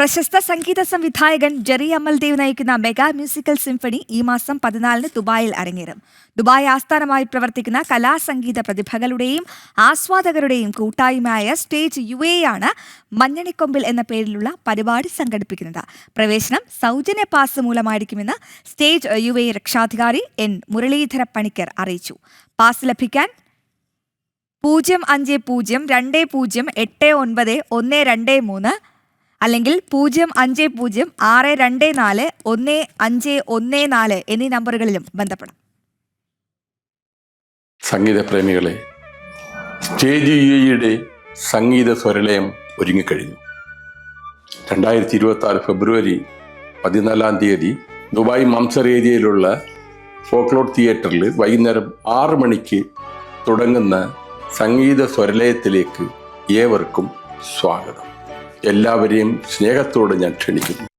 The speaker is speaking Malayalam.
പ്രശസ്ത സംഗീത സംവിധായകൻ ജെറി അമൽദേവ് നയിക്കുന്ന മെഗാ മ്യൂസിക്കൽ സിംഫണി ഈ മാസം പതിനാലിന് ദുബായിൽ അരങ്ങേറും. ദുബായ് ആസ്ഥാനമായി പ്രവർത്തിക്കുന്ന കലാസംഗീത പ്രതിഭകളുടെയും ആസ്വാദകരുടെയും കൂട്ടായ്മയായ സ്റ്റേജ് യു എ ആണ് മഞ്ഞണിക്കൊമ്പിൽ എന്ന പേരിലുള്ള പരിപാടി സംഘടിപ്പിക്കുന്നത്. പ്രവേശനം സൗജന്യ പാസ് മൂലമായിരിക്കുമെന്ന് സ്റ്റേജ് യു എ രക്ഷാധികാരി എൻ. മുരളീധര പണിക്കർ അറിയിച്ചു. പാസ് ലഭിക്കാൻ പൂജ്യം അഞ്ച് പൂജ്യം രണ്ട് പൂജ്യം എട്ട് ഒൻപത് ഒന്ന് രണ്ട് മൂന്ന് അല്ലെങ്കിൽ പൂജ്യം അഞ്ച് പൂജ്യം ആറ് രണ്ട് നാല് ഒന്ന് അഞ്ച് ഒന്ന് നാല് എന്നീ നമ്പറുകളിലും ബന്ധപ്പെടാം. സംഗീത പ്രേമികളെ സ്റ്റേജ് യുടെ സംഗീത സ്വരലയം ഒരുങ്ങിക്കഴിഞ്ഞു. രണ്ടായിരത്തി ഇരുപത്തി ആറ് ഫെബ്രുവരി പതിനാലാം തീയതി ദുബായ് മംസർ ഏരിയയിലുള്ള ഫോക്ലോർ തിയേറ്ററിൽ വൈകുന്നേരം ആറ് മണിക്ക് തുടങ്ങുന്ന സംഗീത സ്വരലയത്തിലേക്ക് ഏവർക്കും സ്വാഗതം. എല്ലാവരെയും സ്നേഹത്തോടെ ഞാൻ ക്ഷണിക്കുന്നു.